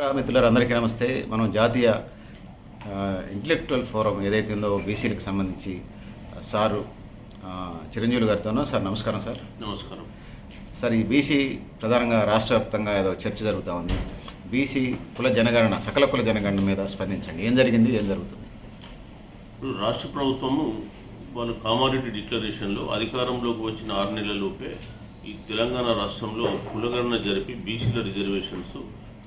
మిత్రులారు అందరికీ నమస్తే. మనం జాతీయ ఇంటలెక్చువల్ ఫోరం ఏదైతే ఉందో బీసీలకు సంబంధించి సారు చిరంజీవి గారితోనో సార్ నమస్కారం సార్. నమస్కారం. సార్ ఈ బీసీ ప్రధానంగా రాష్ట్ర వ్యాప్తంగా ఏదో చర్చ జరుగుతూ ఉంది. బీసీ కుల జనగణన సకల కుల జనగణన మీద స్పందించండి. ఏం జరిగింది ఏం జరుగుతుంది? ఇప్పుడు రాష్ట్ర ప్రభుత్వము వాళ్ళు కామారెడ్డి డిక్లరేషన్లో అధికారంలోకి వచ్చిన ఆరు నెలలలోపే ఈ తెలంగాణ రాష్ట్రంలో కులగణన జరిపి బీసీల రిజర్వేషన్స్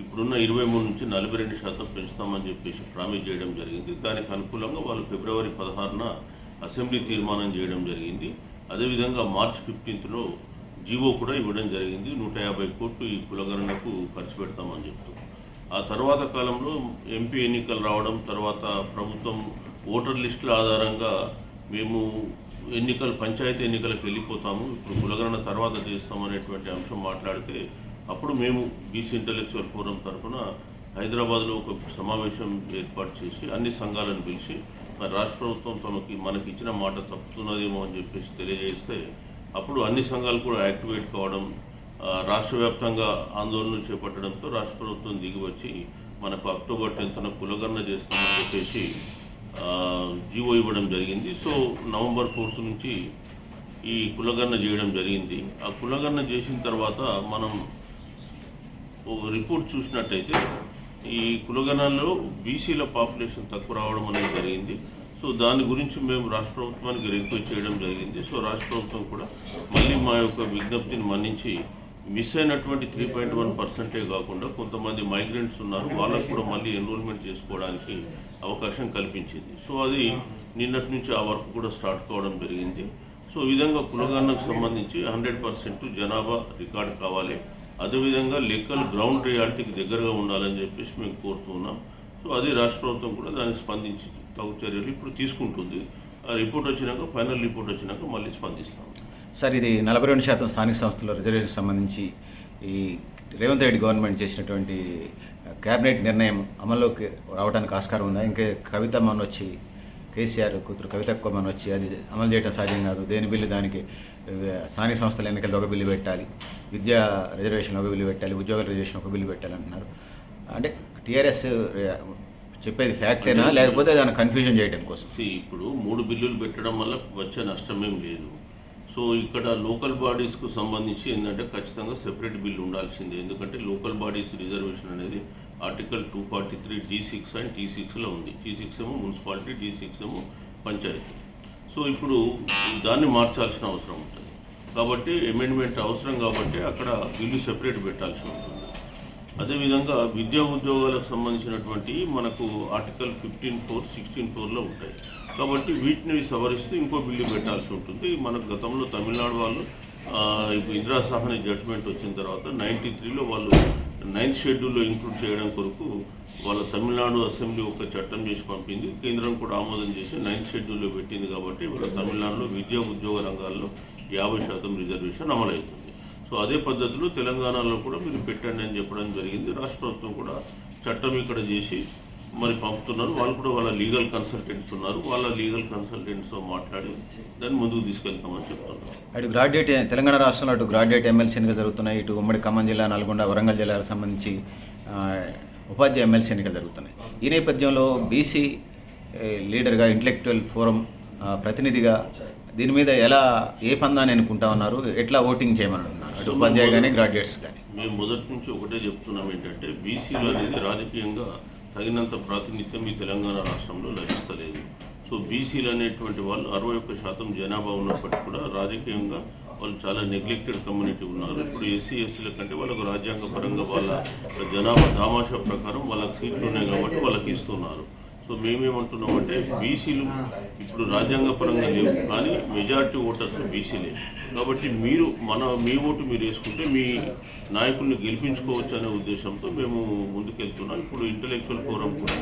ఇప్పుడున్న ఇరవై మూడు నుంచి నలభై రెండు శాతం పెంచుతామని చెప్పేసి ప్రామిస్ చేయడం జరిగింది. దానికి అనుకూలంగా వాళ్ళు ఫిబ్రవరి పదహారున అసెంబ్లీ తీర్మానం చేయడం జరిగింది. అదేవిధంగా మార్చ్ ఫిఫ్టీన్త్లో జీవో కూడా ఇవ్వడం జరిగింది. నూట యాభై కోట్లు ఈ కులగణనకు ఖర్చు పెడతామని చెప్తూ. ఆ తర్వాత కాలంలో ఎంపీ ఎన్నికలు రావడం తర్వాత ప్రభుత్వం ఓటర్ లిస్టుల ఆధారంగా మేము ఎన్నికలు పంచాయతీ ఎన్నికలకు వెళ్ళిపోతాము. ఇప్పుడు కులగణన తర్వాత చేస్తామనేటువంటి అంశం మాట్లాడితే అప్పుడు మేము బీసీ ఇంటలెక్చువల్ ఫోరం తరఫున హైదరాబాద్లో ఒక సమావేశం ఏర్పాటు చేసి అన్ని సంఘాలను పిలిచి మరి రాష్ట్ర ప్రభుత్వం తమకి మనకి ఇచ్చిన మాట తప్పుతున్నదేమో అని చెప్పేసి తెలియజేస్తే అప్పుడు అన్ని సంఘాలు కూడా యాక్టివేట్ కావడం రాష్ట్ర వ్యాప్తంగా ఆందోళనలు చేపట్టడంతో రాష్ట్ర ప్రభుత్వం దిగి వచ్చి మనకు అక్టోబర్ టెన్త్న కులగణన చేస్తామని చెప్పేసి జీవో ఇవ్వడం జరిగింది. సో నవంబర్ ఫోర్త్ నుంచి ఈ కులగణన చేయడం జరిగింది. ఆ కులగణన చేసిన తర్వాత మనం రిపోర్ట్ చూసినట్టయితే ఈ కులగణాల్లో బీసీల పాపులేషన్ తక్కువ రావడం అనేది జరిగింది. సో దాని గురించి మేము రాష్ట్ర ప్రభుత్వానికి రిక్వెస్ట్ చేయడం జరిగింది. సో రాష్ట్ర ప్రభుత్వం కూడా మళ్ళీ మా యొక్క విజ్ఞప్తిని మన్నించి మిస్ అయినటువంటి త్రీ పాయింట్ వన్ పర్సెంటే కాకుండా కొంతమంది మైగ్రెంట్స్ ఉన్నారు. వాళ్ళకు కూడా మళ్ళీ ఎన్రోల్మెంట్ చేసుకోవడానికి అవకాశం కల్పించింది. సో అది నిన్నటి నుంచి ఆ వర్క్ కూడా స్టార్ట్ కావడం జరిగింది. సో ఈ విధంగా కులగణనకు సంబంధించి హండ్రెడ్ పర్సెంట్ జనాభా రికార్డ్ కావాలి. అదేవిధంగా లెక్కలు గ్రౌండ్ రియాలిటీకి దగ్గరగా ఉండాలని చెప్పేసి మేము కోరుతున్నాం. సో అది రాష్ట్ర ప్రభుత్వం కూడా దానికి స్పందించి తగు చర్యలు ఇప్పుడు తీసుకుంటుంది. ఆ రిపోర్ట్ వచ్చినాక ఫైనల్ రిపోర్ట్ వచ్చినాక మళ్ళీ స్పందిస్తాం. సార్ ఇది నలభై రెండు శాతం స్థానిక సంస్థల రిజర్వేషన్ సంబంధించి ఈ రేవంత్ రెడ్డి గవర్నమెంట్ చేసినటువంటి కేబినెట్ నిర్ణయం అమల్లోకి రావడానికి ఆస్కారం ఉందా? ఇంకా కవిత మన వచ్చి కేసీఆర్ కూతురు కవిత మన వచ్చి అది అమలు చేయడం సాధ్యం కాదు. దేని బిల్లు దానికి స్థానిక సంస్థల ఎన్నికలతో ఒక బిల్లు పెట్టాలి విద్యా రిజర్వేషన్ ఒక బిల్లు పెట్టాలి ఉద్యోగుల రిజర్వేషన్ ఒక బిల్లు పెట్టాలి అంటున్నారు. అంటే టీఆర్ఎస్ చెప్పేది ఫ్యాక్టేనా లేకపోతే దాన్ని కన్ఫ్యూజన్ చేయడం కోసం? ఇప్పుడు మూడు బిల్లులు పెట్టడం వల్ల వచ్చే నష్టమేం లేదు. సో ఇక్కడ లోకల్ బాడీస్కు సంబంధించి ఏంటంటే ఖచ్చితంగా సెపరేట్ బిల్ ఉండాల్సిందే. ఎందుకంటే లోకల్ బాడీస్ రిజర్వేషన్ అనేది article two forty three D six and T సిక్స్లో ఉంది. టీ సిక్స్ ఏమో మున్సిపాలిటీ డి సిక్స్ ఏమో పంచాయతీ. సో ఇప్పుడు దాన్ని మార్చాల్సిన అవసరం ఉంటుంది. కాబట్టి అమెండ్మెంట్ అవసరం కాబట్టి అక్కడ బిల్లు సెపరేట్ పెట్టాల్సి ఉంటుంది. అదేవిధంగా విద్యా ఉద్యోగాలకు సంబంధించినటువంటి మనకు ఆర్టికల్ ఫిఫ్టీన్ ఫోర్ సిక్స్టీన్ ఫోర్లో ఉంటాయి. కాబట్టి వీటిని సవరిస్తూ ఇంకో బిల్లు పెట్టాల్సి ఉంటుంది. మనకు గతంలో తమిళనాడు వాళ్ళు ఇప్పుడు ఇందిరాసాహని జడ్జ్మెంట్ వచ్చిన తర్వాత నైంటీ త్రీలో వాళ్ళు నైన్త్ షెడ్యూల్లో ఇంక్లూడ్ చేయడం కొరకు వాళ్ళ తమిళనాడు అసెంబ్లీ ఒక చట్టం చేసి పంపింది. కేంద్రం కూడా ఆమోదం చేసి నైన్త్ షెడ్యూల్లో పెట్టింది కాబట్టి ఇవాళ తమిళనాడులో విద్యా ఉద్యోగ రంగాల్లో యాభై శాతం రిజర్వేషన్ అమలవుతుంది. సో అదే పద్ధతిలో తెలంగాణలో కూడా మీరు పెట్టండి అని చెప్పడం జరిగింది. రాష్ట్ర ప్రభుత్వం కూడా చట్టం ఇక్కడ చేసి మరి పంపుతున్నారు. వాళ్ళు కూడా వాళ్ళ లీగల్ కన్సల్టెంట్స్ ఉన్నారు. వాళ్ళ లీగల్ కన్సల్టెంట్స్తో మాట్లాడి దాన్ని ముందుకు తీసుకెళ్తామని చెప్తున్నారు. అటు గ్రాడ్యుయేట్ తెలంగాణ రాష్ట్రంలో అటు గ్రాడ్యుయేట్ ఎమ్మెల్సీ ఎన్నికలు జరుగుతున్నాయి. ఇటు ఉమ్మడి ఖమ్మం జిల్లా నల్గొండ వరంగల్ జిల్లాలకు సంబంధించి ఉపాధ్యాయ ఎమ్మెల్సీ ఎన్నికలు జరుగుతున్నాయి. ఈ నేపథ్యంలో బీసీ లీడర్గా ఇంటలెక్చువల్ ఫోరం ప్రతినిధిగా దీని మీద ఎలా ఏ పందాన్ని ఎన్నుకుంటా ఉన్నారు? ఎట్లా ఓటింగ్ చేయమని ఉన్నారు అటు ఉపాధ్యాయ కానీ గ్రాడ్యుయేట్స్ కానీ మేము మొదటి నుంచి ఒకటే చెప్తున్నాం ఏంటంటే బీసీలు అనేది రాజకీయంగా తగినంత ప్రాతినిధ్యం ఈ తెలంగాణ రాష్ట్రంలో లభిస్తలేదు. సో బీసీలు అనేటువంటి వాళ్ళు అరవై ఒక్క శాతం జనాభా ఉన్నప్పటికీ కూడా రాజకీయంగా వాళ్ళు చాలా నెగ్లెక్టెడ్ కమ్యూనిటీ ఉన్నారు. ఇప్పుడు ఎస్సీ ఎస్టీల కంటే వాళ్ళకు రాజ్యాంగ పరంగా వాళ్ళ జనాభా దామాషా ప్రకారం వాళ్ళకి సీట్లు ఉన్నాయి కాబట్టి వాళ్ళకి ఇస్తున్నారు. సో మేమేమంటున్నామంటే బీసీలు ఇప్పుడు రాజ్యాంగ పరంగా లేవు కానీ మెజారిటీ ఓటర్స్ బీసీలే. కాబట్టి మీరు మన మీ ఓటు మీరు వేసుకుంటే మీ నాయకుల్ని గెలిపించుకోవచ్చు అనే ఉద్దేశంతో మేము ముందుకెళ్తున్నాం. ఇప్పుడు ఇంటలెక్చువల్ ఫోరం కూడా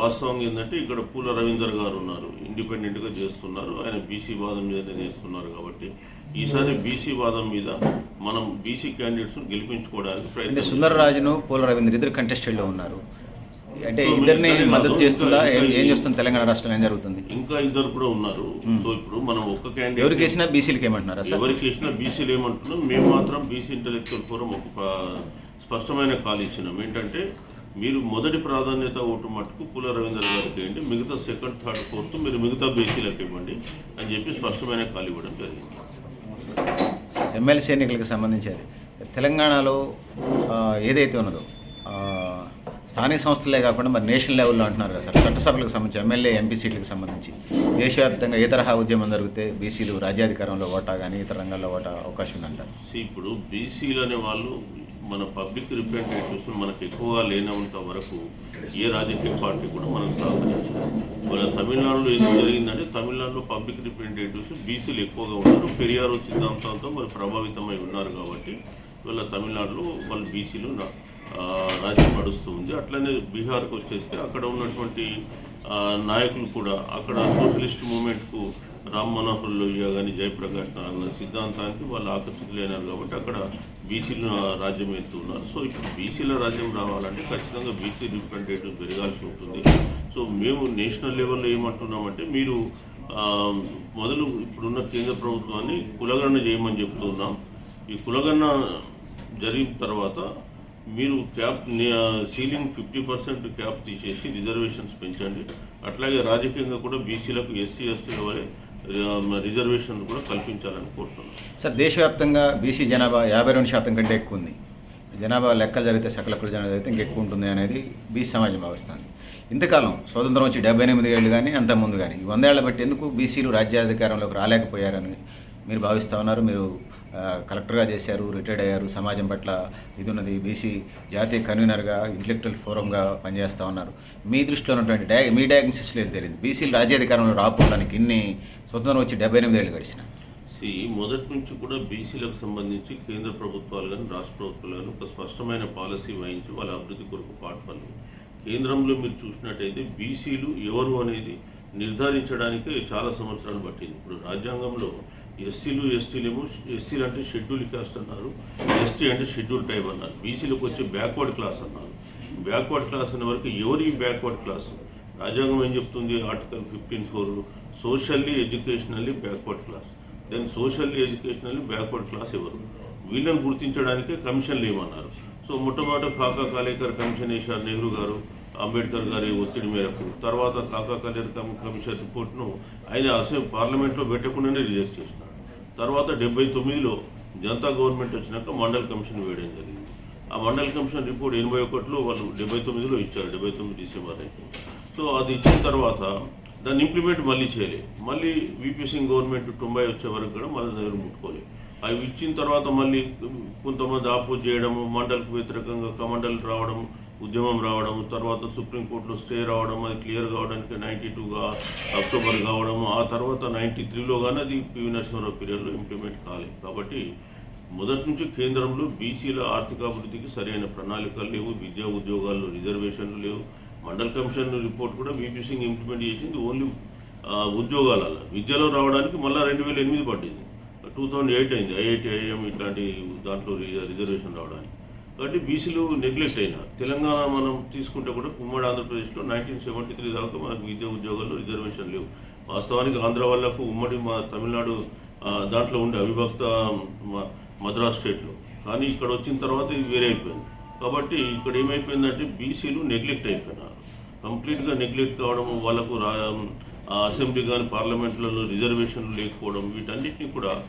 వాస్తవం ఏంటంటే ఇక్కడ పూల రవీందర్ గారు ఉన్నారు ఇండిపెండెంట్గా చేస్తున్నారు. ఆయన బీసీ వాదం మీదనే చేస్తున్నారు కాబట్టి ఈసారి బీసీ వాదం మీద మనం బీసీ క్యాండిడేట్స్ని గెలిపించుకోవడానికి ప్రయత్నం సుందరరాజును పోల రవీందర్ ఇద్దరు కంటెస్టెడ్లో ఉన్నారు. అంటే ఇద్దరిని మద్దతు చేస్తుందా? ఏం చేస్తుంది? తెలంగాణ రాష్ట్రంలో ఏం జరుగుతుంది? ఇంకా ఇద్దరు కూడా ఉన్నారు. సో ఇప్పుడు మనం ఒక్క క్యాండిడేట్ ఎవరికి వేసినా బీసీలకి ఏమంటున్నారా ఎవరికి వేసినా బీసీలు ఏమంటున్నాం? మేము మాత్రం బీసీ ఇంటలెక్చువల్ ఫోరం ఒక స్పష్టమైన కాల్ ఇచ్చినాం. ఏంటంటే మీరు మొదటి ప్రాధాన్యత ఓటు మట్టుకు పుల రవీంద్ర గారికి వేయండి మిగతా సెకండ్ థర్డ్ ఫోర్త్ మీరు మిగతా బీసీలకు ఇవ్వండి అని చెప్పి స్పష్టమైన కాల్ ఇవ్వడం జరిగింది. ఎమ్మెల్సీ ఎన్నికలకు సంబంధించి తెలంగాణలో ఏదైతే ఉన్నదో స్థానిక సంస్థలే కాకుండా మరి నేషనల్ లెవెల్లో అంటున్నారు కదా సార్. చట్టసభలకు సంబంధించి ఎమ్మెల్యే ఎంపీ సీట్లకు సంబంధించి దేశవ్యాప్తంగా ఏ తరహా ఉద్యమం జరిగితే బీసీలు రాజ్యాధికారంలో ఓటా కానీ ఇతర రంగాల్లో ఓటా అవకాశం ఉందంటారు? ఇప్పుడు బీసీలు అనే వాళ్ళు మన పబ్లిక్ రిప్రజెంటేటివ్స్ మనకు ఎక్కువగా లేనంత వరకు ఏ రాజకీయ పార్టీ కూడా మనకు సహకరించారు మన తమిళనాడులో ఏం జరిగిందంటే తమిళనాడులో పబ్లిక్ రిప్రజెంటేటివ్స్ బీసీలు ఎక్కువగా ఉన్నారు. పెరియారు సిద్ధాంతంతో మరి ప్రభావితమై ఉన్నారు కాబట్టి వీళ్ళ తమిళనాడులో వాళ్ళు బీసీలు రాజ్యం నడుస్తూ ఉంది. అట్లనే బీహార్కి వచ్చేస్తే అక్కడ ఉన్నటువంటి నాయకులు కూడా అక్కడ సోషలిస్ట్ మూమెంట్కు రామ్ మనోహర్ లోహియా కానీ జయప్రకాష్ నారాయణ సిద్ధాంతానికి వాళ్ళు ఆకర్షితులైనారు కాబట్టి అక్కడ బీసీలు రాజ్యం ఎత్తున్నారు సో ఇప్పుడు బీసీల రాజ్యం రావాలంటే ఖచ్చితంగా బీసీ రిప్రజెంటేటివ్ పెరగాల్సి ఉంటుంది. సో మేము నేషనల్ లెవెల్లో ఏమంటున్నామంటే మీరు మొదలు ఇప్పుడున్న కేంద్ర ప్రభుత్వాన్ని కులగణన చేయమని చెప్తున్నాం. ఈ కులగణన జరిగిన తర్వాత మీరు cap ceiling fifty percent cap తీసేసి రిజర్వేషన్స్ పెంచండి. అట్లాగే రాజకీయంగా కూడా బీసీలకు ఎస్సీ ఎస్టీల వరే రిజర్వేషన్ కూడా కల్పించాలని కోరుతున్నాను సార్ దేశవ్యాప్తంగా బీసీ జనాభా యాభై రెండు శాతం కంటే ఎక్కువ ఉంది. జనాభా లెక్కలు జరిగితే సకల కుల జనాభా జరిగితే ఇంకెక్కువ ఉంటుంది అనేది బీసీ సమాజం భావిస్తుంది. ఇంతకాలం స్వతంత్రం వచ్చి డెబ్బై ఎనిమిది ఏళ్ళు కానీ అంత ముందు కానీ ఈ వందేళ్ళ బట్టి ఎందుకు బీసీలు రాజ్యాధికారంలోకి రాలేకపోయారని మీరు భావిస్తూ ఉన్నారు మీరు కలెక్టర్గా చేశారు రిటైర్డ్ అయ్యారు సమాజం పట్ల ఇది ఉన్నది బీసీ జాతీయ కన్వీనర్గా ఇంటలెక్చువల్ ఫోరంగా పనిచేస్తూ ఉన్నారు. మీ దృష్టిలో ఉన్నటువంటి డయా మీ డయాగ్నోసిస్లో ఏది తెలియదు బీసీలు రాజ్యాధికారంలో రాకపోవడానికి ఇన్ని స్వతంత్రం వచ్చి డెబ్బై ఎనిమిది ఏళ్ళు గడిచిన? మొదటి నుంచి కూడా బీసీలకు సంబంధించి కేంద్ర ప్రభుత్వాలు కానీ రాష్ట్ర ప్రభుత్వాలు కానీ ఒక స్పష్టమైన పాలసీ వహించి వాళ్ళ అభివృద్ధి కొరకు పాటుపడాలి కేంద్రంలో మీరు చూసినట్టయితే బీసీలు ఎవరు అనేది నిర్ధారించడానికి చాలా సంవత్సరాలు పట్టింది. ఇప్పుడు రాజ్యాంగంలో ఎస్సీలు ఎస్టీలేమో ఎస్సీలు అంటే షెడ్యూల్ కాస్ట్ అన్నారు ఎస్టీ అంటే షెడ్యూల్ టైప్ అన్నారు బీసీలకు వచ్చి బ్యాక్వర్డ్ క్లాస్ అన్నారు. బ్యాక్వర్డ్ క్లాస్ అనే వరకు ఎవరి బ్యాక్వర్డ్ క్లాస్? రాజ్యాంగం ఏం చెప్తుంది? Article fifteen four socially educationally backward class. Then socially educationally backward class ఎవరు? వీళ్ళని గుర్తించడానికే కమిషన్లు ఏమన్నారు సో మొట్టమొదట కాకా కాలేకర్ కమిషన్ వేశారు నెహ్రూ గారు అంబేద్కర్ గారి ఒత్తిడి మేరకు. తర్వాత కాకా కాలేకర్ కమిషన్ రిపోర్ట్ను ఆయన అసెంబ్లీ పార్లమెంట్లో పెట్టకుండానే రిజెక్ట్ చేసినారు. తర్వాత డెబ్బై తొమ్మిదిలో జనతా గవర్నమెంట్ వచ్చినాక మండల్ కమిషన్ వేయడం జరిగింది. ఆ మండల్ కమిషన్ రిపోర్ట్ ఎనభై ఒకటిలో వాళ్ళు డెబ్బై తొమ్మిదిలో ఇచ్చారు డెబ్బై తొమ్మిది డిసెంబర్ అయితే. సో అది ఇచ్చిన తర్వాత దాన్ని ఇంప్లిమెంట్ మళ్ళీ చేయలేదు మళ్ళీ విపి సింగ్ గవర్నమెంట్ తొంభై వచ్చే వరకు కూడా మళ్ళీ దగ్గర ముట్టుకోలేదు అవి ఇచ్చిన తర్వాత మళ్ళీ కొంతమంది ఆపోజ్ చేయడము మండలికి వ్యతిరేకంగా కమండల్ రావడం ఉద్యమం రావడం తర్వాత సుప్రీంకోర్టులో స్టే రావడం అది క్లియర్ కావడానికి నైంటీ టూగా అక్టోబర్ కావడం ఆ తర్వాత నైంటీ త్రీలో కానీ అది పివి నరసింహారావు పీరియడ్లో ఇంప్లిమెంట్ కాలేదు కాబట్టి మొదటి నుంచి కేంద్రంలో బీసీల ఆర్థికాభివృద్ధికి సరైన ప్రణాళికలు లేవు విద్యా ఉద్యోగాల్లో రిజర్వేషన్లు లేవు. మండల్ కమిషన్ రిపోర్ట్ కూడా బీపీ సింగ్ ఇంప్లిమెంట్ చేసింది ఓన్లీ ఉద్యోగాలలో విద్యలో రావడానికి మళ్ళీ రెండు వేల ఎనిమిది పట్టింది టూ థౌజండ్ ఎయిట్ అయింది ఐఐటి ఐఎం ఇట్లాంటి దాంట్లో రిజర్వేషన్ రావడానికి. కాబట్టి బీసీలు నెగ్లెక్ట్ అయినా. తెలంగాణ మనం తీసుకుంటే కూడా ఉమ్మడి ఆంధ్రప్రదేశ్లో నైన్టీన్ సెవెంటీ త్రీ దాకా మనకు విద్యా ఉద్యోగాల్లో రిజర్వేషన్ లేవు. వాస్తవానికి ఆంధ్ర వాళ్ళకు ఉమ్మడి మా తమిళనాడు దాంట్లో ఉండే అవిభక్త మ- మద్రాస్ స్టేట్లో. కానీ ఇక్కడ వచ్చిన తర్వాత ఇది వేరే అయిపోయింది కాబట్టి ఇక్కడ ఏమైపోయిందంటే బీసీలు నెగ్లెక్ట్ అయిపోయినారు. కంప్లీట్గా నెగ్లెక్ట్ కావడం వాళ్ళకు రా అసెంబ్లీ కానీ పార్లమెంట్లలో రిజర్వేషన్లు లేకపోవడం వీటన్నిటిని కూడా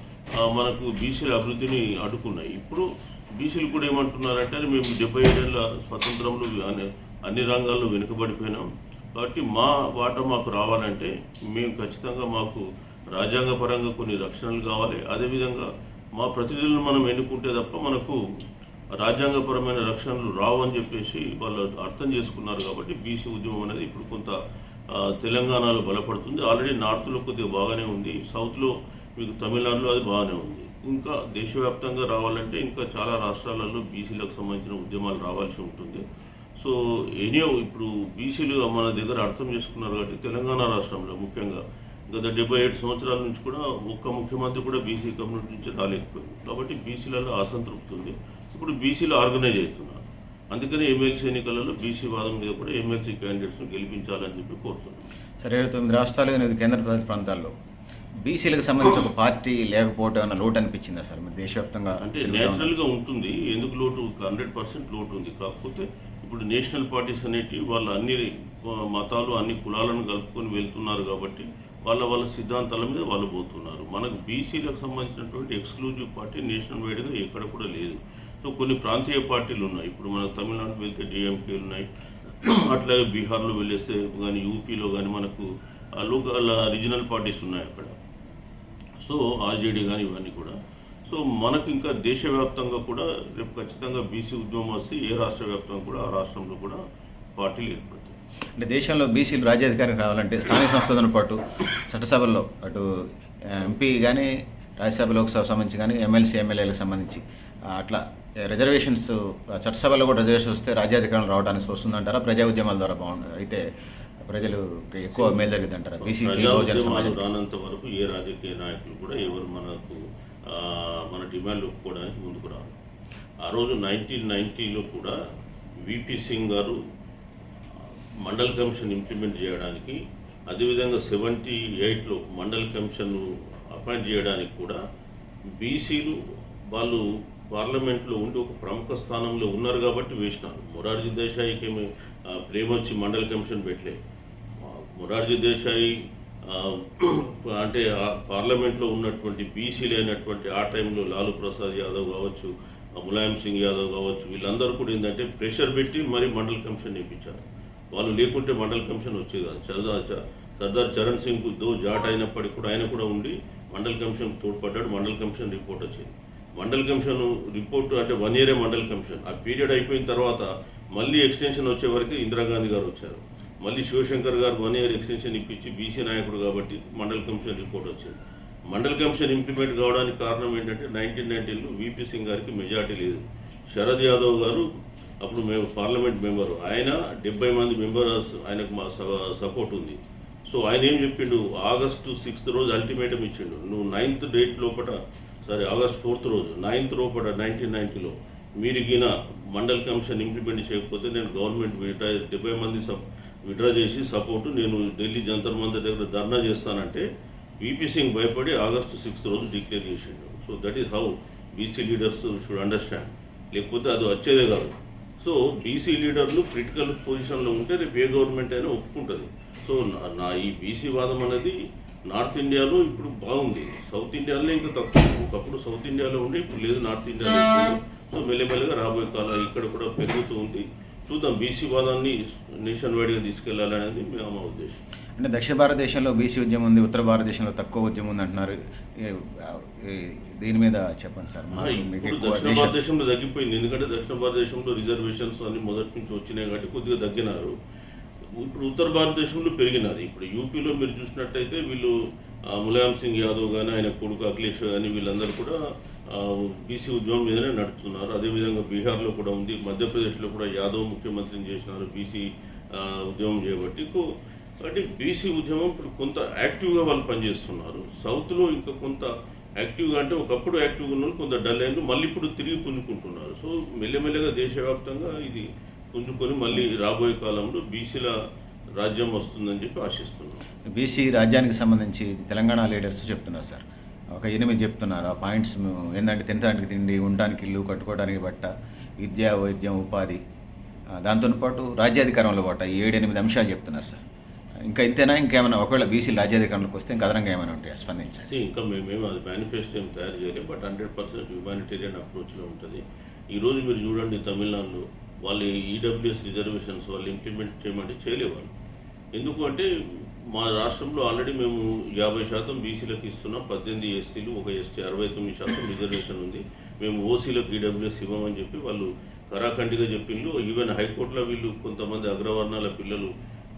మనకు బీసీల అభివృద్ధిని అడ్డుకున్నాయి. ఇప్పుడు బీసీలు కూడా ఏమంటున్నారంటే మేము డెబ్బై ఏళ్ళ స్వతంత్రంలో అన్ని అన్ని రంగాల్లో వెనుకబడిపోయినాం. కాబట్టి మా వాట మాకు రావాలంటే మేము ఖచ్చితంగా మాకు రాజ్యాంగపరంగా కొన్ని రక్షణలు కావాలి. అదేవిధంగా మా ప్రతినిధులను మనం ఎన్నుకుంటే తప్ప మనకు రాజ్యాంగపరమైన రక్షణలు రావు అని చెప్పేసి వాళ్ళు అర్థం చేసుకున్నారు కాబట్టి బీసీ ఉద్యమం అనేది ఇప్పుడు కొంత తెలంగాణలో బలపడుతుంది. ఆల్రెడీ నార్త్లో కొద్దిగా బాగానే ఉంది. సౌత్లో మీకు తమిళనాడులో అది బాగానే ఉంది. ఇంకా దేశవ్యాప్తంగా రావాలంటే ఇంకా చాలా రాష్ట్రాలలో బీసీలకు సంబంధించిన ఉద్యమాలు రావాల్సి ఉంటుంది. సో ఎనియో ఇప్పుడు బీసీలు మన దగ్గర అర్థం చేసుకున్నారు కాబట్టి తెలంగాణ రాష్ట్రంలో ముఖ్యంగా గత డెబ్బై ఏడు సంవత్సరాల నుంచి కూడా ఒక్క ముఖ్యమంత్రి కూడా బీసీ కమ్యూనిటీ నుంచి రాలేకపోయింది. కాబట్టి బీసీలలో అసంతృప్తి ఉంది. ఇప్పుడు బీసీలు ఆర్గనైజ్ అవుతున్నారు. అందుకని ఎమ్మెల్సీ ఎన్నికలలో బీసీ వాదం మీద కూడా ఎమ్మెల్సీ క్యాండిడేట్స్ను గెలిపించాలని చెప్పి కోరుతున్నాను సరే తొమ్మిది రాష్ట్రాలు ఎనిమిది ప్రాంతాల్లో బీసీలకు సంబంధించి ఒక పార్టీ లేకపోవడం అన్న లోటు అనిపించిందా సార్? మీరు దేశవ్యాప్తంగా అంటే. నేచురల్గా ఉంటుంది. ఎందుకు లోటు? హండ్రెడ్ పర్సెంట్ లోటు ఉంది. కాకపోతే ఇప్పుడు నేషనల్ పార్టీస్ అనేటివి వాళ్ళు అన్ని మతాలు అన్ని కులాలను కలుపుకొని వెళ్తున్నారు కాబట్టి వాళ్ళ వాళ్ళ సిద్ధాంతాల మీద వాళ్ళు పోతున్నారు. మనకు బీసీలకు సంబంధించినటువంటి ఎక్స్క్లూజివ్ పార్టీ నేషనల్ వైడ్గా ఎక్కడ కూడా లేదు. సో కొన్ని ప్రాంతీయ పార్టీలు ఉన్నాయి. ఇప్పుడు మనకు తమిళనాడు వెళ్తే డిఎంకేలు ఉన్నాయి. అట్లాగే బీహార్లో వెళ్ళేస్తే కానీ యూపీలో కానీ మనకు లోకల్ రీజనల్ పార్టీస్ ఉన్నాయి అక్కడ. సో ఆర్జేడీ కానీ ఇవన్నీ కూడా. సో మనకు ఇంకా దేశవ్యాప్తంగా కూడా రేపు ఖచ్చితంగా బీసీ ఉద్యమం వస్తే ఏ రాష్ట్ర వ్యాప్తంగా కూడా ఆ రాష్ట్రంలో కూడా పార్టీలు ఏర్పడతాయి. అంటే దేశంలో బీసీలు రాజ్యాధికారికి రావాలంటే స్థానిక సంస్థలతో పాటు చట్టసభల్లో అటు ఎంపీ కానీ రాజ్యసభ లోక్సభ సంబంధించి కానీ ఎమ్మెల్సీ ఎమ్మెల్యేలకు సంబంధించి అట్లా రిజర్వేషన్స్ చట్టసభలో కూడా రిజర్వేషన్ వస్తే రాజ్యాధికారం రావడానికి వస్తుందంటారా? ప్రజా ఉద్యమాల ద్వారా బాగుంటుంది? అయితే ప్రజలు ఎక్కువ మేలు అంటారా బీసీ రానంత వరకు ఏ రాజకీయ నాయకులు కూడా ఎవరు మనకు మన డిమాండ్లు ఒప్పుకోవడానికి ముందుకు రారు. ఆ రోజు నైన్టీన్ నైన్టీలో కూడా విపి సింగ్ గారు మండల్ కమిషన్ ఇంప్లిమెంట్ చేయడానికి అదేవిధంగా సెవెంటీ ఎయిట్లో మండల్ కమిషన్ అపాయింట్ చేయడానికి కూడా బీసీలు వాళ్ళు పార్లమెంట్లో ఉండి ఒక ప్రముఖ స్థానంలో ఉన్నారు కాబట్టి వేసినారు. మొరార్జీ దేశాయికి ప్రేమ వచ్చి మండల్ కమిషన్ పెట్టలేదు. మొరార్జీ దేశాయి అంటే పార్లమెంట్లో ఉన్నటువంటి బీసీలు అయినటువంటి ఆ టైంలో లాలూ ప్రసాద్ యాదవ్ కావచ్చు ములాయం సింగ్ యాదవ్ కావచ్చు వీళ్ళందరూ కూడా ఏంటంటే ప్రెషర్ పెట్టి మరి మండల్ కమిషన్ నేర్పించారు. వాళ్ళు లేకుంటే మండల్ కమిషన్ వచ్చేది కాదు. సర్దార్ సర్దార్ చరణ్ సింగ్ దో జాట్ అయినప్పటికీ కూడా ఆయన కూడా ఉండి మండల్ కమిషన్ తోడ్పడ్డాడు మండల్ కమిషన్ రిపోర్ట్ వచ్చింది. మండల్ కమిషన్ రిపోర్ట్ అంటే వన్ ఇయరే మండల్ కమిషన్. ఆ పీరియడ్ అయిపోయిన తర్వాత మళ్ళీ ఎక్స్టెన్షన్ వచ్చే వరకు ఇందిరాగాంధీ గారు వచ్చారు. మళ్ళీ Shivashankar garu one year extension ఇప్పించి బీసీ నాయకుడు కాబట్టి మండల్ కమిషన్ రిపోర్ట్ వచ్చింది. మండల్ కమిషన్ ఇంప్లిమెంట్ కావడానికి కారణం ఏంటంటే నైన్టీన్ నైన్టీన్లో వీపీ సింగ్ గారికి మెజార్టీ లేదు. శరద్ యాదవ్ గారు అప్పుడు మేము పార్లమెంట్ మెంబరు ఆయన డెబ్బై మంది మెంబర్స్ ఆయనకు మా సపోర్ట్ ఉంది. సో ఆయన ఏం చెప్పిండు? ఆగస్టు సిక్స్త్ రోజు అల్టిమేటం ఇచ్చిండు. నువ్వు నైన్త్ డేట్ లోపల సారీ ఆగస్ట్ ఫోర్త్ రోజు నైన్త్ లోపల నైన్టీన్ నైన్టీలో మీరు గిన మండల్ కమిషన్ ఇంప్లిమెంట్ చేయకపోతే నేను గవర్నమెంట్ డెబ్బై మంది సబ్ విడ్రా చేసి సపోర్టు నేను ఢిల్లీ జంతర్ మంతర్ దగ్గర ధర్నా చేస్తానంటే వీపీ సింగ్ భయపడి ఆగస్టు సిక్స్త్ రోజు డిక్లేర్ చేసిండు. So that is how BC leaders should understand లేకపోతే అది వచ్చేదే కాదు. సో బీసీ లీడర్లు క్రిటికల్ పొజిషన్లో ఉంటే రేపు ఏ గవర్నమెంట్ అయినా ఒప్పుకుంటుంది. సో నా- ఈ బీసీ వాదం అనేది నార్త్ ఇండియాలో ఇప్పుడు బాగుంది. సౌత్ ఇండియాలో ఇంకా తక్కువ. ఒకప్పుడు సౌత్ ఇండియాలో ఉండి ఇప్పుడు లేదు నార్త్ ఇండియాలో. సో మెల్లమెల్లగా రాబోయే కాలం ఇక్కడ కూడా పెరుగుతూ ఉంది. చూద్దాం. బీసీ వాదాన్ని నేషన్ వైడ్గా తీసుకెళ్ళాలనేది మేము మా ఉద్దేశం. అంటే దక్షిణ భారతదేశంలో బీసీ ఉద్యమం ఉంది ఉత్తర భారతదేశంలో తక్కువ ఉద్యమం ఉంది అంటున్నారు. దీని మీద చెప్పండి సార్. దక్షిణ దేశ- భారతదేశంలో తగ్గిపోయింది. ఎందుకంటే దక్షిణ భారతదేశంలో రిజర్వేషన్స్ అన్ని మొదటి నుంచి వచ్చినాయి కాబట్టి కొద్దిగా తగ్గినారు. ఇప్పుడు ఉత్తర భారతదేశంలో పెరిగినది. ఇప్పుడు యూపీలో మీరు చూసినట్టయితే వీళ్ళు ములాయం సింగ్ యాదవ్ కానీ ఆయన కొడుకు అఖిలేష్ కానీ వీళ్ళందరూ కూడా బీసీ ఉద్యమం మీదనే నడుపుతున్నారు. అదేవిధంగా బీహార్లో కూడా ఉంది మధ్యప్రదేశ్లో కూడా యాదవ్ ముఖ్యమంత్రిని చేసినారు బీసీ ఉద్యమం చేయబట్టి కో- కాబట్టి బీసీ ఉద్యమం ఇప్పుడు కొంత యాక్టివ్గా వాళ్ళు పనిచేస్తున్నారు. సౌత్లో ఇంకా కొంత యాక్టివ్గా అంటే ఒకప్పుడు యాక్టివ్గా ఉన్న కొంత డల్ అయింది మళ్ళీ ఇప్పుడు తిరిగి పుంజుకుంటున్నారు. సో మెల్లమెల్లగా దేశవ్యాప్తంగా ఇది పుంజుకొని మళ్ళీ రాబోయే కాలంలో బీసీల రాజ్యం వస్తుందని చెప్పి ఆశిస్తున్నాం. బీసీ రాజ్యానికి సంబంధించి తెలంగాణ లీడర్స్ చెప్తున్నారు సార్. ఒక ఎనిమిది చెప్తున్నారు. ఆ పాయింట్స్ ఏంటంటే తినడానికి తిండి ఉండడానికి ఇల్లు కట్టుకోవడానికి బట్ట విద్య వైద్యం ఉపాధి దాంతో పాటు రాజ్యాధికారంలో పాట ఈ ఏడు ఎనిమిది అంశాలు చెప్తున్నారు సార్. ఇంకా ఇంతేనా? ఇంకేమైనా? ఒకవేళ బీసీ రాజ్యాధికారంలోకి వస్తే ఇంకా అదనంగా ఏమైనా ఉంటాయా? స్పందించండి. ఇంకా మేము అది మేనిఫెస్టో ఏం తయారు చేయలేదు బట్ హండ్రెడ్ పర్సెంట్ హ్యూమానిటేరియన్ అప్రోచ్లో ఉంటుంది. ఈరోజు మీరు చూడండి తమిళనాడులో వాళ్ళు ఈడబ్ల్యూఎస్ రిజర్వేషన్స్ వాళ్ళు ఇంప్లిమెంట్ చేయమంటే చేయలేవాళ్ళు. ఎందుకు అంటే మా రాష్ట్రంలో ఆల్రెడీ మేము యాభై శాతం బీసీలకు ఇస్తున్నాం పద్దెనిమిది ఎస్సీలు ఒక ఎస్టీ అరవై తొమ్మిది శాతం రిజర్వేషన్ ఉంది. మేము ఓసీలకు ఈడబ్ల్యూఎస్ ఇవ్వమని చెప్పి వాళ్ళు కరాఖండిగా చెప్పిండ్రు. ఈవెన్ హైకోర్టులో వీళ్ళు కొంతమంది అగ్రవర్ణాల పిల్లలు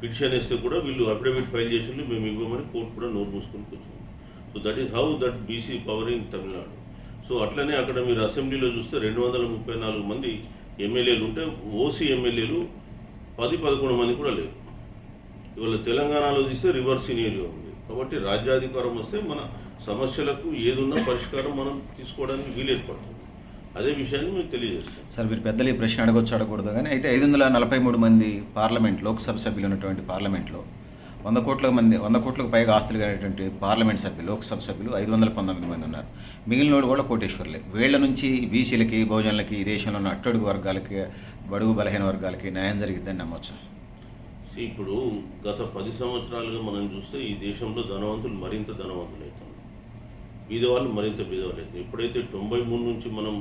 పిటిషన్ వేస్తే కూడా వీళ్ళు అఫిడవిట్ ఫైల్ చేసిండ్రు. మేము ఇవ్వమని కోర్టు కూడా నోరు మూసుకొని కూర్చుంది so that is how that BC power in Tamil Nadu so అట్లనే అక్కడ మీరు అసెంబ్లీలో చూస్తే రెండు వందల ముప్పై నాలుగు మంది ఎమ్మెల్యేలు ఉంటే ఓసీ ఎమ్మెల్యేలు పది పదకొండు మంది కూడా లేరు. ఇవాళ తెలంగాణలో చూస్తే రివర్స్ సినేరియో ఉంది. కాబట్టి రాజ్యాధికారం వస్తే మన సమస్యలకు ఏదున్నా పరిష్కారం మనం తీసుకోవడానికి వీలు ఏర్పడుతుంది అదే విషయాన్ని మేము తెలియజేస్తాం సార్ మీరు పెద్దలు ఈ ప్రశ్న అడగొచ్చు అడగకూడదు కానీ అయితే ఐదు వందల నలభై మూడు మంది పార్లమెంట్ లోక్సభ సభ్యులు ఉన్నటువంటి పార్లమెంట్లో వంద కోట్ల మంది వంద కోట్లకు పైగా ఆస్తులు కలిగినటువంటి పార్లమెంట్ సభ్యులు లోక్సభ సభ్యులు ఐదు వందల పంతొమ్మిది మంది ఉన్నారు. మిగిలినోడు కూడా కోటేశ్వర్లే. వీళ్ళ నుంచి బీసీలకి బహుజనులకి ఈ దేశంలో ఉన్న అట్టడుగు వర్గాలకి బడుగు బలహీన వర్గాలకి న్యాయం జరిగిద్దని నమ్మొచ్చు. ఇప్పుడు గత పది సంవత్సరాలుగా మనం చూస్తే ఈ దేశంలో ధనవంతులు మరింత ధనవంతులు అవుతున్నారు. బీదవాళ్ళు మరింత బీదవాళ్ళు అవుతారు ఎప్పుడైతే తొంభై మూడు నుంచి మనం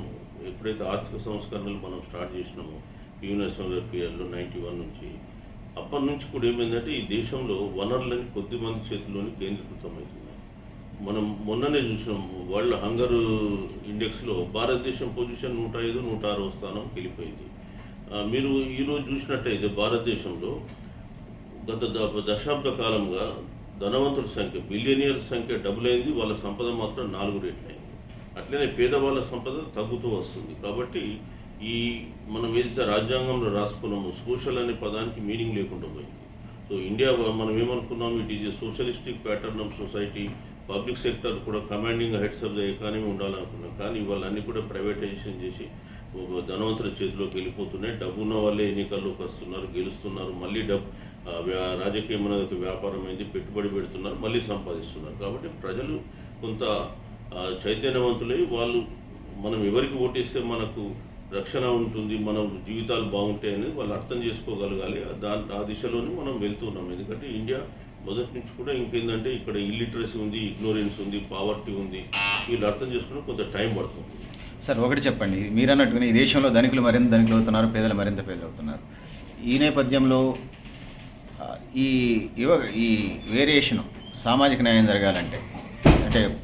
ఎప్పుడైతే ఆర్థిక సంస్కరణలు మనం స్టార్ట్ చేసినామో యూనివర్సల్ పీరియడ్లో నైంటీ వన్ నుంచి అప్పటి నుంచి కూడా ఏమైందంటే ఈ దేశంలో వనరులని కొద్ది మంది చేతుల్లోని కేంద్రీకృతం అవుతున్నాయి మనం మొన్ననే చూసినాం వరల్డ్ హంగర్ ఇండెక్స్లో భారతదేశం పొజిషన్ నూట ఐదు నూట ఆరో స్థానం వెళ్ళిపోయింది మీరు ఈరోజు చూసినట్టయితే భారతదేశంలో గత దశాబ్ద కాలంగా ధనవంతుల సంఖ్య బిలియనియర్ సంఖ్య డబుల్ అయింది. వాళ్ళ సంపద మాత్రం నాలుగు రెట్లు అయింది అట్లనే పేదవాళ్ళ సంపద తగ్గుతూ వస్తుంది. కాబట్టి ఈ మనం ఏదైతే రాజ్యాంగంలో రాసుకున్నామో సోషల్ అనే పదానికి మీనింగ్ లేకుండా పోయింది. సో ఇండియా మనం ఏమనుకున్నాం it is a socialistic pattern of society. Public sector కూడా commanding heads of the economy ఉండాలనుకున్నాం. కానీ వాళ్ళన్నీ కూడా ప్రైవేటైజేషన్ చేసి ఒక ధనవంతుల చేతిలోకి వెళ్ళిపోతున్నాయి. డబ్బు ఉన్న వాళ్ళే ఎన్నికల్లోకి వస్తున్నారు గెలుస్తున్నారు. మళ్ళీ డబ్బు రాజకీయం అనేది వ్యాపారం అయింది పెట్టుబడి పెడుతున్నారు మళ్ళీ సంపాదిస్తున్నారు. కాబట్టి ప్రజలు కొంత చైతన్యవంతులై వాళ్ళు మనం ఎవరికి ఓటేస్తే మనకు రక్షణ ఉంటుంది మన జీవితాలు బాగుంటాయని వాళ్ళు అర్థం చేసుకోగలగాలి. దాని ఆ దిశలోనే మనం వెళ్తున్నాం ఎందుకంటే ఇండియా మొదటి నుంచి కూడా ఇంకేందంటే ఇక్కడ ఇల్లిటరసీ ఉంది ఇగ్నోరెన్స్ ఉంది పావర్టీ ఉంది. వీళ్ళు అర్థం చేసుకుని కొంత టైం పడుతుంది. సార్ ఒకటి చెప్పండి. మీరు అన్నట్టుగానే ఈ దేశంలో ధనికులు మరింత ధనికులు అవుతున్నారు పేదలు మరింత పేదలు అవుతున్నారు ఈ నేపథ్యంలో ఈ యువ ఈ వేరియేషను సామాజిక న్యాయం జరగాలంటే అంటే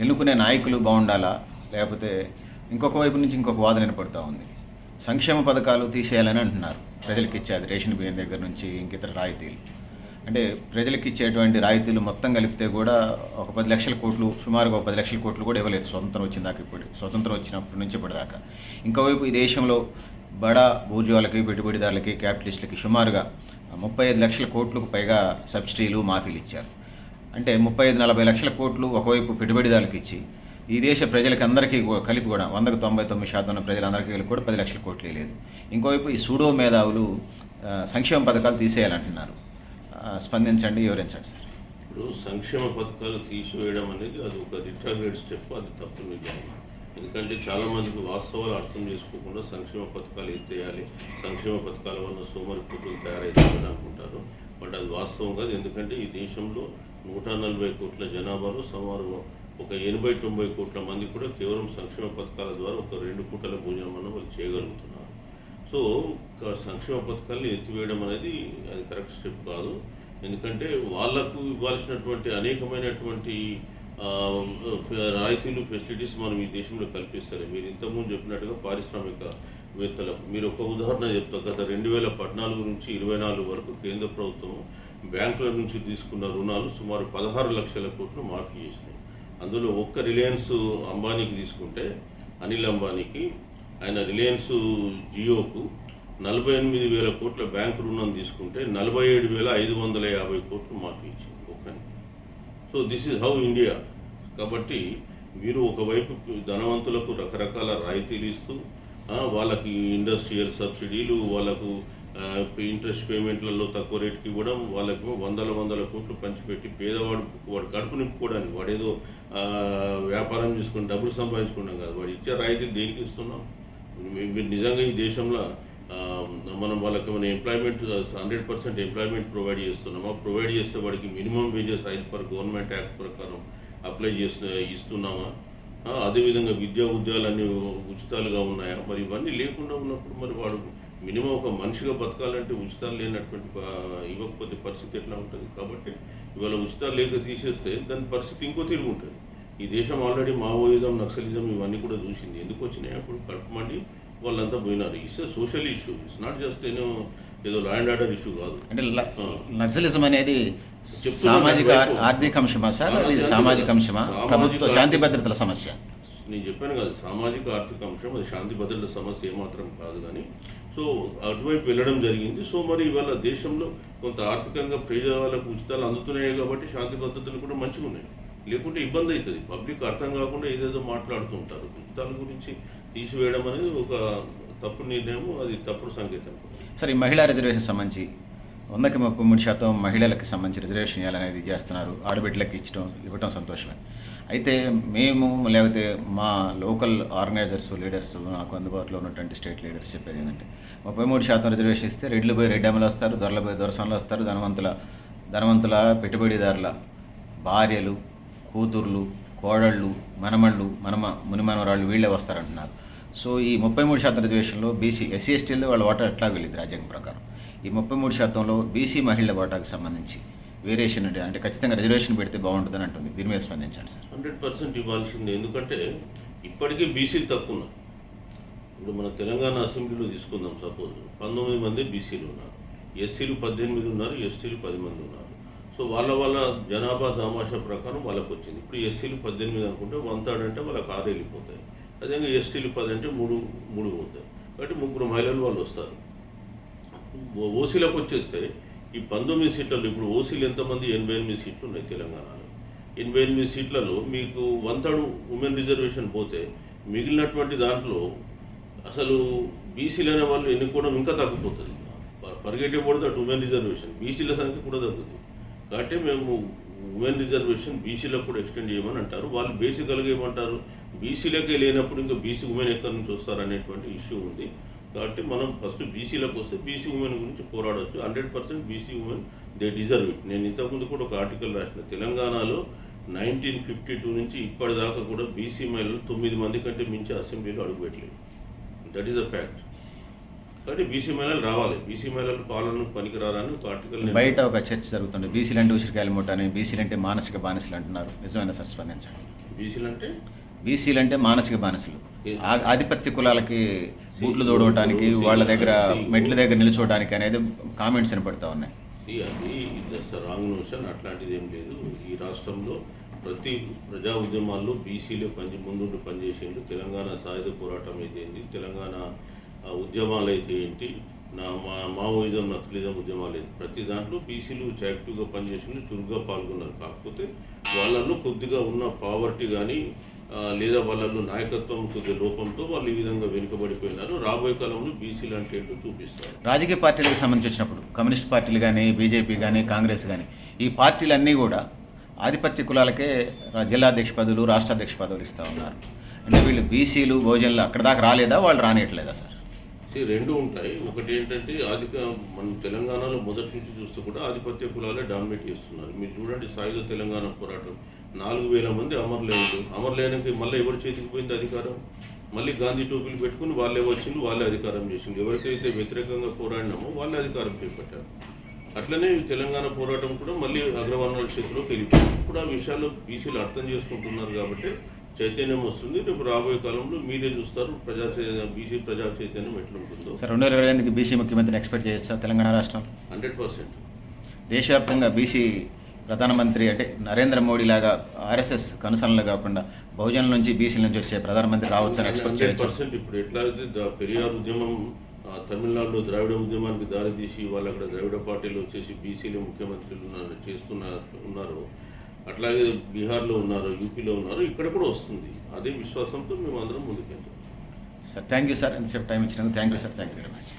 ఎన్నుకునే నాయకులు బాగుండాలా? లేకపోతే ఇంకొక వైపు నుంచి ఇంకొక వాదన వినపడుతూ ఉంది. సంక్షేమ పథకాలు తీసేయాలని అంటున్నారు. ప్రజలకు ఇచ్చేది రేషన్ బియ్యం దగ్గర నుంచి ఇంకితర రాయితీలు. అంటే ప్రజలకు ఇచ్చేటువంటి రాయితీలు మొత్తం కలిపితే కూడా ఒక పది లక్షల కోట్లు సుమారుగా ఒక పది లక్షల కోట్లు కూడా ఇవ్వలేదు. స్వతంత్రం వచ్చిన దాకా ఇప్పుడు స్వతంత్రం వచ్చినప్పటి నుంచి ఇప్పటిదాకా ఇంకోవైపు ఈ దేశంలో బడా భూజువాలకి పెట్టుబడిదారులకి క్యాపిటలిస్టులకి సుమారుగా ముప్పై ఐదు లక్షల కోట్లకు పైగా సబ్సిడీలు మాఫీలు ఇచ్చారు. అంటే ముప్పై ఐదు నలభై లక్షల కోట్లు ఒకవైపు పెట్టుబడిదారులకు ఇచ్చి ఈ దేశ ప్రజలకి అందరికీ కలిపి కూడా వందకు తొంభై తొమ్మిది శాతం ఉన్న ప్రజలందరికీ కలిపి కూడా పది లక్షల కోట్లే లేదు. ఇంకోవైపు ఈ సూడో మేధావులు సంక్షేమ పథకాలు తీసేయాలంటున్నారు. స్పందించండి వివరించండి సార్. ఇప్పుడు సంక్షేమ పథకాలు తీసివేయడం అనేది అది ఒక రిట్రాగ్రేడ్ స్టెప్ అది తప్పు నిజం ఎందుకంటే చాలామందికి వాస్తవాలు అర్థం చేసుకోకుండా సంక్షేమ పథకాలు ఎత్తేయాలి సంక్షేమ పథకాల వల్ల సోమరి పుట్టులు తయారవుతాయని అనుకుంటారు. బట్ అది వాస్తవం కాదు. ఎందుకంటే ఈ దేశంలో నూట నలభై కోట్ల జనాభాలో సుమారు ఒక ఎనభై తొంభై కోట్ల మంది కూడా కేవలం సంక్షేమ పథకాల ద్వారా ఒక రెండు పూటల భోజనం అన్న వాళ్ళు చేయగలుగుతున్నారు. సో సంక్షేమ పథకాలను ఎత్తివేయడం అనేది అది కరెక్ట్ స్టెప్ కాదు. ఎందుకంటే వాళ్ళకు ఇవ్వాల్సినటువంటి అనేకమైనటువంటి రాయితీలు ఫెసిలిటీస్ మనం ఈ దేశంలో కల్పిస్తారు. మీరు ఇంతకుముందు చెప్పినట్టుగా పారిశ్రామికవేత్తలకు మీరు ఒక ఉదాహరణ చెప్తా. గత రెండు వేల పద్నాలుగు నుంచి ఇరవై నాలుగు వరకు కేంద్ర ప్రభుత్వం బ్యాంకుల నుంచి తీసుకున్న రుణాలు సుమారు పదహారు లక్షల కోట్లు మాఫీ చేసినాయి. అందులో ఒక్క రిలయన్స్ అంబానీకి తీసుకుంటే అనిల్ అంబానీకి ఆయన రిలయన్స్ జియోకు నలభై ఎనిమిది వేల కోట్ల బ్యాంకు రుణం తీసుకుంటే నలభై ఏడు వేల ఐదు వందల యాభై కోట్లు మాఫీ ఇచ్చింది. So this is how India. కాబట్టి మీరు ఒకవైపు ధనవంతులకు రకరకాల రాయితీలు ఇస్తూ వాళ్ళకి ఇండస్ట్రియల్ సబ్సిడీలు వాళ్ళకు ఇంట్రెస్ట్ పేమెంట్లలో తక్కువ రేటుకి ఇవ్వడం వాళ్ళకు వందల వందల కోట్లు పంచిపెట్టి పేదవాడు వాడు కడుపు నింపుకోవడానికి వాడు ఏదో వ్యాపారం చేసుకుని డబ్బులు సంపాదించుకున్నాం కాదు. వాడు ఇచ్చే రాయితీ దేనికి ఇస్తున్నాం? మీరు నిజంగా ఈ దేశంలో మనం వాళ్ళకి మన employment hundred percent employment provide చేస్తున్నామా? ప్రొవైడ్ చేస్తే వాడికి మినిమం వేజెస్ ఐదు పర్ గవర్నమెంట్ యాక్ట్ ప్రకారం అప్లై చేస్తు ఇస్తున్నామా? అదేవిధంగా విద్యా ఉద్యోగాలన్నీ ఉచితాలుగా ఉన్నాయా? మరి ఇవన్నీ లేకుండా ఉన్నప్పుడు మరి వాడు మినిమం ఒక మనిషిగా బతకాలంటే ఉచితాలు లేనటువంటి ఇవ్వకపోతే పరిస్థితి ఎట్లా ఉంటుంది? కాబట్టి ఇవాళ ఉచితాలు లేక తీసేస్తే దాని పరిస్థితి ఇంకో తిరిగి ఉంటుంది. ఈ దేశం ఆల్రెడీ మావోయిజం నక్సలిజం ఇవన్నీ కూడా చూసింది. ఎందుకు వచ్చినాయి అప్పుడు? కడుపుమండి వాళ్ళంతా పోయినారు. It's social issue it's not just ఏదో ఏదో ల్యాండ్ ఆర్డర్ ఇష్యూ కాదు. అంటే ల-. నక్సలిజం అనేది సామాజిక. ఆర్థిక అంశమా సార్? అది సామాజిక. అంశమా? ప్రభుత్వ శాంతి భద్రతల సమస్య. నేను చెప్పాను కదా సామాజిక ఆర్థిక అంశం అది శాంతి భద్రతల సమస్య ఏమాత్రం కాదు కానీ సో అటువైపు వెళ్ళడం జరిగింది. సో మరి ఇవాళ దేశంలో కొంత ఆర్థికంగా పేదవాళ్ళకు ఉచితాలు అందుతున్నాయి కాబట్టి శాంతి భద్రతలు కూడా మంచిగా ఉన్నాయి లేకుంటే ఇబ్బంది అవుతుంది. పబ్లిక్ అర్థం కాకుండా ఏదేదో మాట్లాడుతుంటారు ఉచితాల గురించి తీసివేయడం అనేది ఒక తప్పుడు నిర్ణయం అది తప్పుడు సంకేతం. సరే ఈ మహిళా రిజర్వేషన్ సంబంధించి వందకి ముప్పై మూడు శాతం మహిళలకు సంబంధించి రిజర్వేషన్ ఇవ్వాలనేది చేస్తున్నారు. ఆడబిడ్డలకు ఇచ్చడం ఇవ్వటం సంతోషమే. అయితే మేము లేకపోతే మా లోకల్ ఆర్గనైజర్స్ లీడర్స్ నాకు అందుబాటులో ఉన్నటువంటి స్టేట్ లీడర్స్ చెప్పేది ఏంటంటే ముప్పై మూడు శాతం రిజర్వేషన్ ఇస్తే రెడ్లు పోయి రెడ్డమ్మలు వస్తారు దొరలు పోయి దొరసంలో వస్తారు ధనవంతుల ధనవంతుల పెట్టుబడిదారుల భార్యలు కూతుర్లు కోడళ్ళు మనమళ్ళు మనమ మునిమనవరాళ్ళు వీళ్ళే వస్తారంటున్నారు. సో ఈ ముప్పై మూడు శాతం రిజర్వేషన్లో బీసీ ఎస్సీ ఎస్టీలో వాళ్ళ ఓటర్ ఎట్లా వెళ్ళింది రాజ్యాంగం ప్రకారం? ఈ ముప్పై మూడు శాతంలో బీసీ మహిళల ఓటాకు సంబంధించి వేరియేషన్ అంటే ఖచ్చితంగా రిజర్వేషన్ పెడితే బాగుంటుందని అంటుంది. దీని మీద స్పందించండి సార్. హండ్రెడ్ పర్సెంట్ ఇవ్వాల్సిందే ఎందుకంటే ఇప్పటికీ బీసీలు తక్కువ ఉన్నారు. ఇప్పుడు మన తెలంగాణ అసెంబ్లీలో తీసుకుందాం సపోజ్. పంతొమ్మిది మంది బీసీలు ఉన్నారు. ఎస్సీలు పద్దెనిమిది ఉన్నారు ఎస్టీలు పది మంది ఉన్నారు. సో వాళ్ళ వాళ్ళ జనాభా దామాషా ప్రకారం వాళ్ళకు వచ్చింది ఇప్పుడు ఎస్సీలు పద్దెనిమిది అనుకుంటే వన్ థర్డ్ అంటే వాళ్ళకి ఆరు వెళ్ళిపోతాయి అదేవిధంగా ఎస్టీలు పది అంటే మూడు మూడు ఉంటాయి కాబట్టి ముగ్గురు మహిళలు వాళ్ళు వస్తారు. ఓసీలకు వచ్చేస్తే ఈ పంతొమ్మిది సీట్లలో ఇప్పుడు ఓసీలు ఎంతమంది? ఎనభై ఎనిమిది సీట్లు ఉన్నాయి తెలంగాణలో. ఎనభై ఎనిమిది సీట్లలో మీకు వంతడు ఉమెన్ రిజర్వేషన్ పోతే మిగిలినటువంటి దాంట్లో అసలు బీసీలు అనే వాళ్ళు ఎన్నుకోవడం ఇంకా తగ్గిపోతుంది. పరిగెట్టే కూడా ఉమెన్ రిజర్వేషన్. బీసీల సంఖ్య కూడా తగ్గుతుంది. కాబట్టి మేము ఉమెన్ రిజర్వేషన్ బీసీలకు కూడా ఎక్స్టెండ్ చేయమని అంటారు. వాళ్ళు బేసికల్గా ఏమంటారు బీసీలకే లేనప్పుడు ఇంకా బీసీ ఉమెన్ ఎక్కడి నుంచి వస్తారు అనేటువంటి ఇష్యూ ఉంది. కాబట్టి మనం ఫస్ట్ బీసీలకు వస్తే బీసీ ఉమెన్ గురించి పోరాడొచ్చు. Hundred percent BC women they deserve it నేను ఇంతకుముందు కూడా ఒక ఆర్టికల్ రాసిన. తెలంగాణలో నైన్టీన్ ఫిఫ్టీ టూ నుంచి ఇప్పటిదాకా కూడా బీసీ మహిళలు తొమ్మిది మంది కంటే మించి అసెంబ్లీలో అడుగుపెట్టలేదు. That is a fact BC మహిళలు రావాలి. బీసీ మహిళలు పాలన పనికిరారని ఒక ఆర్టికల్ నేను- బయట ఒక చర్చ జరుగుతుంది. బీసీలు అంటే ఉసిరికాయలు అని బీసీలు అంటే మానసిక బానిసలు అంటున్నారు. నిజమైన సార్ స్పందించండి? బీసీలు అంటే? బీసీలు అంటే మానసిక బానిసలు. ఆ- ఆధిపత్య కులాలకి బూట్లు తోడవటానికి వాళ్ళ దగ్గర మెట్ల దగ్గర నిల్చోవడానికి అనేది కామెంట్స్ వినపడతా ఉన్నాయి. అది రాంగ్ నోషన్ అట్లాంటిది ఏం లేదు. ఈ రాష్ట్రంలో ప్రతి ప్రజా ఉద్యమాల్లో బీసీలే పని ముందుండి పనిచేసిండు. తెలంగాణ సాయుధ పోరాటం అయితే తెలంగాణ ఉద్యమాలు అయితే ఏంటి? నా మా మావోయిజం నక్సలిజం ఉద్యమాలు అయితే ప్రతి దాంట్లో బీసీలు యాక్టివ్గా పనిచేసిండు చురుగ్గా పాల్గొన్నారు. కాకపోతే వాళ్ళల్లో కొద్దిగా ఉన్న పావర్టీ కానీ లేదా వాళ్ళలో నాయకత్వం కొద్ది లోపంతో వాళ్ళు ఈ విధంగా వెనుకబడిపోయినారు. రాబోయే కాలంలో బీసీలు అంటే ఏంటో చూపిస్తారు. రాజకీయ పార్టీలకు సంబంధించి వచ్చినప్పుడు కమ్యూనిస్ట్ పార్టీలు కానీ బీజేపీ కానీ కాంగ్రెస్ కానీ ఈ పార్టీలన్నీ కూడా ఆధిపత్య కులాలకే జిల్లాధ్యక్ష పదవులు రాష్ట్రాధ్యక్ష పదవులు ఇస్తూ ఉన్నారు. అంటే వీళ్ళు బీసీలు భోజనాలు అక్కడ దాకా రాలేదా? వాళ్ళు రానియట్లేదా సార్? సీ రెండు ఉంటాయి. ఒకటి ఏంటంటే ఆధిక మన తెలంగాణలో మొదటి నుంచి చూస్తే కూడా ఆధిపత్య కులాలే డామినేట్ చేస్తున్నారు. మీరు చూడండి సాయుధ తెలంగాణ పోరాటం. నాలుగు వేల మంది అమరులేనులు అమరులేనికి మళ్ళీ ఎవరి చేతికి పోయింది అధికారం? మళ్ళీ గాంధీ టోపీలు పెట్టుకుని వాళ్ళే వచ్చింది వాళ్ళే అధికారం చేసింది ఎవరికైతే వ్యతిరేకంగా పోరాడినామో వాళ్ళే అధికారం చేపట్టారు. అట్లనే తెలంగాణ పోరాటం కూడా మళ్ళీ అగ్రవర్ణాల చేతిలోకి వెళ్ళిపోయింది. ఇప్పుడు ఆ విషయాల్లో బీసీలు అర్థం చేసుకుంటున్నారు కాబట్టి చైతన్యం వస్తుంది. రేపు రాబోయే కాలంలో మీరే చూస్తారు ప్రజా బీసీ ప్రజా చైతన్యం ఎట్లుంటుందో. సార్ రెండు వేల ఇరవై ఎనిమిదికి బీసీ ముఖ్యమంత్రిని ఎక్స్పెక్ట్ చేయొచ్చా తెలంగాణ రాష్ట్రం హండ్రెడ్ పర్సెంట్. దేశవ్యాప్తంగా బీసీ ప్రధానమంత్రి అంటే నరేంద్ర మోడీ లాగా ఆర్ఎస్ఎస్ కనుసనలు కాకుండా బహుజనుల నుంచి బీసీల నుంచి వచ్చే ప్రధానమంత్రి రావచ్చని ఎక్స్పెక్ట్ హండ్రెడ్ చేయొచ్చు? పర్సెంట్. ఇప్పుడు ఎట్లా అయితే పెరియార్ ఉద్యమం తమిళనాడులో ద్రావిడ ఉద్యమానికి దారితీసి వాళ్ళు అక్కడ ద్రావిడ పార్టీలో వచ్చేసి బీసీలు ముఖ్యమంత్రులు ఉన్నారు చేస్తున్న ఉన్నారు. అట్లాగే బీహార్లో ఉన్నారు యూపీలో ఉన్నారు ఇక్కడ కూడా వస్తుంది. అదే విశ్వాసంతో మేము అందరం ముందుకెళ్తాం. సార్ థ్యాంక్ యూ సార్ ఎంతసేపు టైం ఇచ్చినందుకు thank you sir thank you very much